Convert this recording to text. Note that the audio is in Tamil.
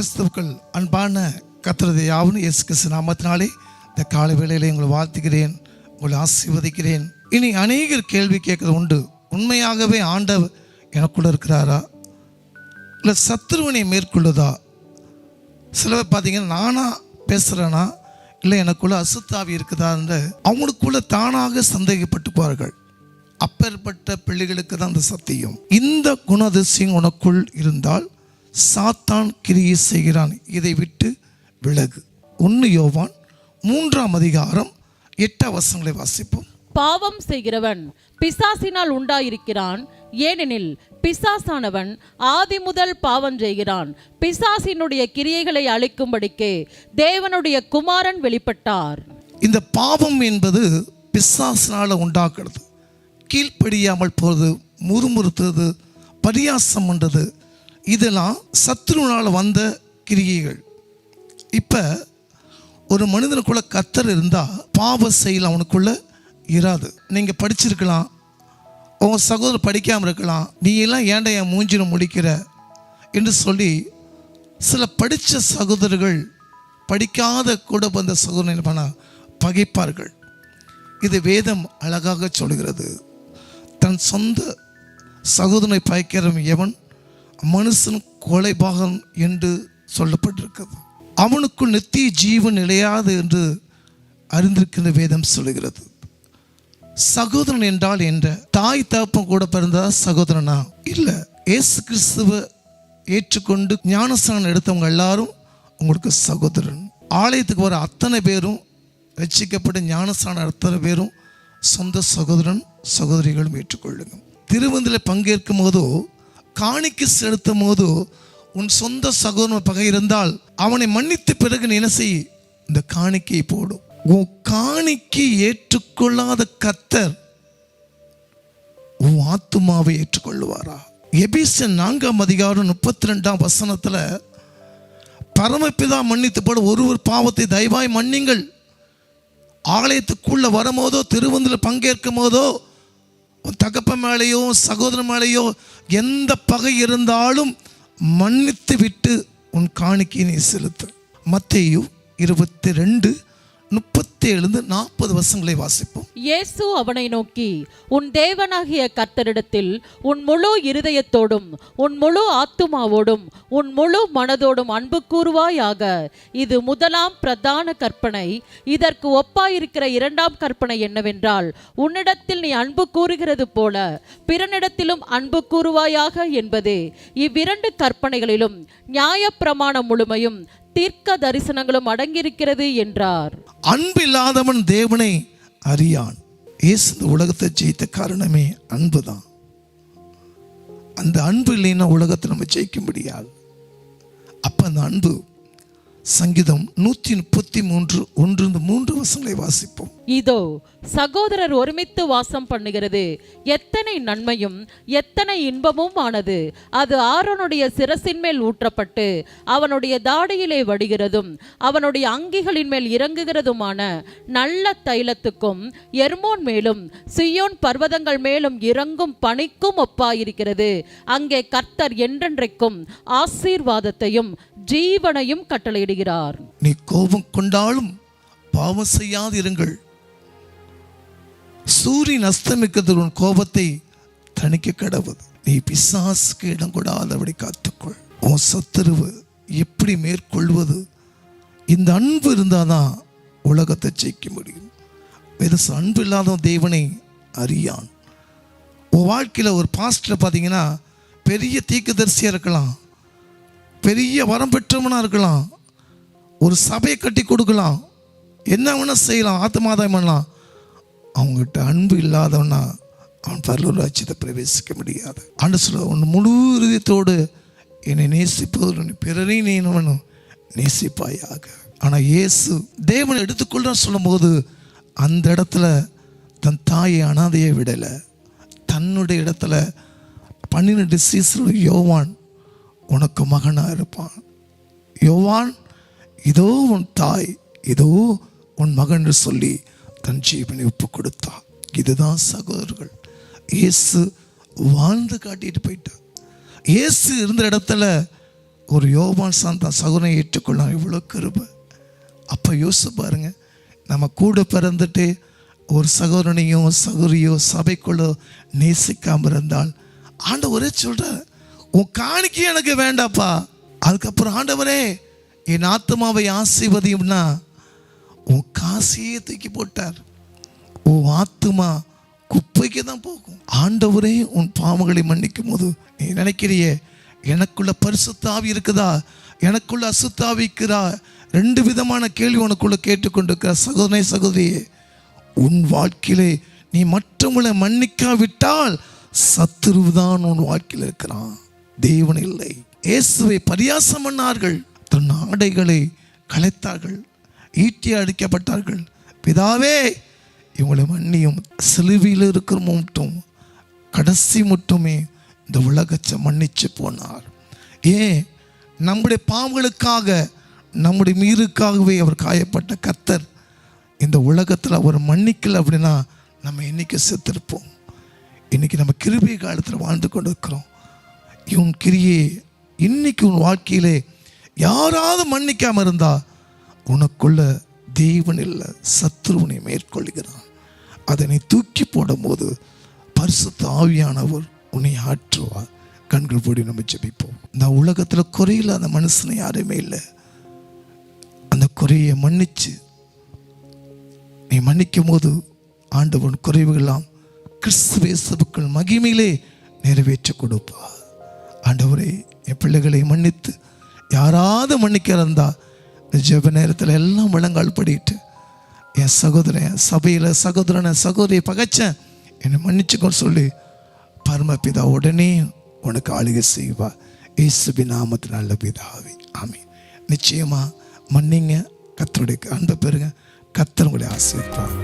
கிறிஸ்துவுக்கள் அன்பான கத்திரதை யாவும் இயேசு கிறிஸ்து நாமத்தினாலே இந்த காலை வேளையிலே உங்களை வாழ்த்துகிறேன் உங்களை ஆசீர்வதிக்கிறேன். இனி அநேகர் கேள்வி கேட்கறது உண்டு. உண்மையாகவே ஆண்டவர் எனக்குள்ள இருக்கிறாரா? இல்லை சத்ருவினை மேற்கொள்ளுதா? சில பேர் பார்த்தீங்கன்னா நானாக பேசுகிறேனா இல்லை எனக்குள்ள அசுத்தாவி இருக்குதான்னு அவங்களுக்குள்ள தானாக சந்தேகப்பட்டுப்பார்கள் அப்பேற்பட்ட பிள்ளைகளுக்கு தான் அந்த சத்தியம். இந்த குணதிசயம் உனக்குள் இருந்தால் சாத்தான் கிரியை செய்கிறான். இதை விட்டு விலகு. ஒன்று யோவான் மூன்றாம் அதிகாரம் எட்டாம் வசங்களை வாசிப்போம். பாவம் செய்கிறவன் பிசாசினால் உண்டாயிருக்கிறான். ஏனெனில் பிசாசானவன் ஆதி முதல் பாவம் செய்கிறான். பிசாசினுடைய கிரியைகளை அழிக்கும்படிக்கு தேவனுடைய குமாரன் வெளிப்பட்டார். இந்த பாவம் என்பது பிசாசினால் உண்டாக்குறது. கீழ்ப்படியாமல் போகிறது முறுமுறுத்துறது பரியாசம் பண்ணுறது இதெல்லாம் சத்ருனால் வந்த கிரியைகள். இப்போ ஒரு மனிதனுக்குள்ள கத்தர் இருந்தால் பாவ செயல் அவனுக்குள்ள இராது. நீங்கள் படிச்சிருக்கலாம். உங்கள் சகோதரர் படிக்காமல் இருக்கலாம். நீ எல்லாம் ஏன்டா என் மூஞ்சின முடிக்கிற? என்று சொல்லி சில படித்த சகோதரர்கள் படிக்காத கூட வந்த சகோதரன் என்ன பகைப்பார்கள். இது வேதம் அழகாக சொல்கிறது. தன் சொந்த சகோதரனை பகைக்கிறவன் எவன்? மனுஷன் கொலைபாகன் என்று சொல்லப்பட்டிருக்கிறது. அவனுக்கு நித்திய ஜீவன் நிலையாது என்று அறிந்திருக்கின்ற வேதம் சொல்லுகிறது. சகோதரன் என்றால் என்ற தாய் தகப்பம் கூட பிறந்தா சகோதரனா? இல்லை. ஏசு கிறிஸ்துவ ஏற்றுக்கொண்டு ஞானஸ்தானம் எடுத்தவங்க எல்லாரும் உங்களுக்கு சகோதரன். ஆலயத்துக்கு வர அத்தனை பேரும் ரட்சிக்கப்பட்ட ஞானஸ்தானம் அத்தனை பேரும் சொந்த சகோதரன் சகோதரிகளும் ஏற்றுக்கொள்ளுங்க. திருவந்தில் பங்கேற்கும் போதோ காணிக்கு செலுத்தும் போது உன் சொந்த சகோதரன் பகை இருந்தால் அவனை மன்னித்த பிறகு நீ என்ன செய்? இந்த காணிக்கையை போடும் உன் காணிக்கு ஏற்றுக்கொள்ளாத கத்தர் உன் ஆத்துமாவை ஏற்றுக்கொள்ளுவாரா? எபிசன் நான்காம் அதிகாரம் முப்பத்தி ரெண்டாம் வசனத்தில் பரமப்பிதா மன்னித்து ஒருவர் பாவத்தை தயவாய் மன்னிங்கள். ஆலயத்துக்குள்ள வரும்போதோ திருவந்தில் பங்கேற்கும் போதோ உன் தகப்ப மேலேயோ சகோதரன் மேலேயோ எந்த பகை இருந்தாலும் மன்னித்து விட்டு உன் காணிக்கை நீ செலுத்து. மத்தேயு இருபத்தி ரெண்டு முப்பத்தி முப்பத்தேழுந்து நாற்பது வருஷங்களை வாசிப்போம். இயேசு அவனை நோக்கி உன் தேவனாகிய கர்த்தரிடத்தில் உன் முழு இருதயத்தோடும் உன் முழு ஆத்துமாவோடும் உன் முழு மனதோடும் அன்பு கூறுவாயாக. இது முதலாம் பிரதான கற்பனை. இதற்கு ஒப்பாயிருக்கிற இரண்டாம் கற்பனை என்னவென்றால் உன்னிடத்தில் நீ அன்பு கூறுகிறது போல பிறனிடத்திலும் அன்பு கூறுவாயாக என்பதே. இவ்விரண்டு கற்பனைகளிலும் நியாயப்பிரமாணம் முழுமையும் தீர்க்க தரிசனங்களும் அடங்கியிருக்கிறது என்றார். அன்பு இல்லாதவன் தேவனை அறியான். இயேசு இந்த உலகத்தை ஜெயித்த காரணமே அன்பு தான் அந்த அன்பு இல்லைன்னா உலகத்தை நம்ம ஜெயிக்க முடியாது அப்போ அந்த அன்பு சங்கீதம் நூற்றி முப்பத்தி மூன்று ஒன்று மூன்று வசங்களை வாசிப்போம். இதோ சகோதரர் ஒருமித்து வாசம் பண்ணுகிறது. எத்தனை நன்மையும் எத்தனை இன்பமும் ஆனது அது ஆரோனுடைய சிரசின் மேல் ஊற்றப்பட்டு அவனுடைய தாடியிலே வடிகிறதும் அவனுடைய அங்கிகளின் மேல் இறங்குகிறதுமான நல்ல தைலத்துக்கும் எர்மோன் மேலும் சியோன் பர்வதங்கள் மேலும் இறங்கும் பனிக்கும் ஒப்பாயிருக்கிறது. அங்கே கர்த்தர் என்றென்றைக்கும் ஆசீர்வாதத்தையும் ஜீவனையும் கட்டளையிடுகிறார். நீ கோபம் கொண்டாலும் பாவம் செய்யாதிருங்கள். சூரியன் அஸ்தமிக்கிறது உன் கோபத்தை தணிக்க கடவுது நீ பிசாசுக்கு இடம் கொடாதபடி காத்துக்கொள். உன் சத்துருவு எப்படி மேற்கொள்வது? இந்த அன்பு இருந்தாதான் உலகத்தை ஜெயிக்க முடியும். வெறும் அன்பு இல்லாத தேவனை அறியான். உன் வாழ்க்கையில் ஒரு பாஸ்டர் பார்த்தீங்கன்னா பெரிய தீக்குதரிசியாக இருக்கலாம். பெரிய வரம் பெற்றவனாக இருக்கலாம். ஒரு சபையை கட்டி கொடுக்கலாம். என்ன வேணால் செய்யலாம் ஆத்மாதாயம் பண்ணலாம். அவங்ககிட்ட அன்பு இல்லாதவனா அவன் பரலூர் ராஜ்யத்தை பிரவேசிக்க முடியாது. ஆண்டு சொல்ல உன் முழு இதயத்தோடு என்னை நேசிப்பது நீ பிறரையும் நீனவனும் நேசிப்பாயாக. ஆனால் இயேசு தேவனை எடுத்துக்கொள்றான்னு சொல்லும்போது அந்த இடத்துல தன் தாயை அனாதையை விடலை. தன்னுடைய இடத்துல பன்னிரெண்டு சீசரு யோவான் உனக்கு மகனாக இருப்பான் யோவான் இதோ உன் தாய் இதோ உன் மகன் சொல்லி தன் ஜீவனை ஒப்பு கொடுத்தான் இதுதான் சகோதரர்கள். இயேசு வாழ்ந்து காட்டிட்டு போயிட்டார். இயேசு இருந்த இடத்துல ஒரு யோவான் தான் சகுனை ஏற்றுக்கொள்ளலாம் இவ்வளோ கிருபை. அப்போ யோசிச்சு பாருங்க. நம்ம கூட பிறந்துட்டு ஒரு சகோதரனையோ சகோதரியோ சபைக்குள்ளோ நேசிக்காமல் இருந்தால் ஆண்டவரே சொல்கிறார் உன் காணிக்கை எனக்கு வேண்டாப்பா. அதுக்கப்புறம் ஆண்டவரே என் ஆத்மாவை ஆசீர்வதியும்னா உன் காசையே தூக்கி போட்டார். உன் ஆத்துமா குப்பைக்கு தான் போகும். ஆண்டவரே உன் பாவங்களை மன்னிக்கும் போது நீ நினைக்கிறியே எனக்குள்ள பரிசுத்தாவி இருக்குதா? எனக்குள்ள அசுத்தாவி இருக்கிறா? ரெண்டு விதமான கேள்வி உனக்குள்ள கேட்டுக்கொண்டிருக்கிற சகோதரனை சகோதரியே. உன் வாழ்க்கையிலே நீ மற்றவங்களை மன்னிக்காவிட்டால் சத்துருவுதான் உன் வாழ்க்கையில் இருக்கிறான். தேவன் இல்லை. இயேசுவை பரியாசம் பண்ணார்கள். தன் ஆடைகளை கலைத்தார்கள் ஈட்டி அடிக்கப்பட்டார்கள். பிதாவே இவங்களை மன்னியும். சிலுவையில் இருக்கிற மட்டும் கடைசி மட்டுமே இந்த உலகத்தை மன்னிச்சு போனார். ஏன்? நம்முடைய பாவங்களுக்காக நம்முடைய மீறுக்காகவே அவர் காயப்பட்ட கர்த்தர் இந்த உலகத்தில் அவர் மன்னிக்கல அப்படின்னா நம்ம இன்னைக்கு செத்திருப்போம்? இன்னைக்கு நம்ம கிருபி காலத்தில் வாழ்ந்து கொண்டு இருக்கிறோம் இவன் கிரியே இன்னைக்கு உன் வாழ்க்கையிலே யாராவது மன்னிக்காம இருந்தா உனக்குள்ள தெய்வன் இல்லை சத்ருவனை மேற்கொள்கிறான் அதனை தூக்கி போடும்போது பரிசுத்த ஆவியானவர் உன்னை ஆற்றுவார். கண்கள் போடி நம்ம ஜெபிப்போம். இந்த உலகத்தில் குறையில்லாத மனுஷனை யாருமே இல்லை. அந்த குறையை மன்னிச்சு நீ மன்னிக்கும் போது ஆண்டவன் குறைவுகளாம் கிறிஸ்துவேசபுக்கள் மகிமையிலே நிறைவேற்றி கொடுப்பா ஆண்டவரை என் பிள்ளைகளை மன்னித்து யாராவது மன்னிக்கிறந்தா ஜெப நேரத்தில் எல்லாம் முழங்கால் படிட்டு என் சகோதரன் சபையில் சகோதரனை சகோதரியை பகைச்சேன் என்னை மன்னிச்சுக்கோ சொல்லி பரமபிதா உடனே உனக்கு ஆளுகை செய்வா. இயேசுபி நாமத்து நல்ல பிதாவி. ஆமீன். நிச்சயமாக மன்னிங்க. கத்தருடைய அன்பை பெறுங்க. கத்தர் உங்களை ஆசீர்வார்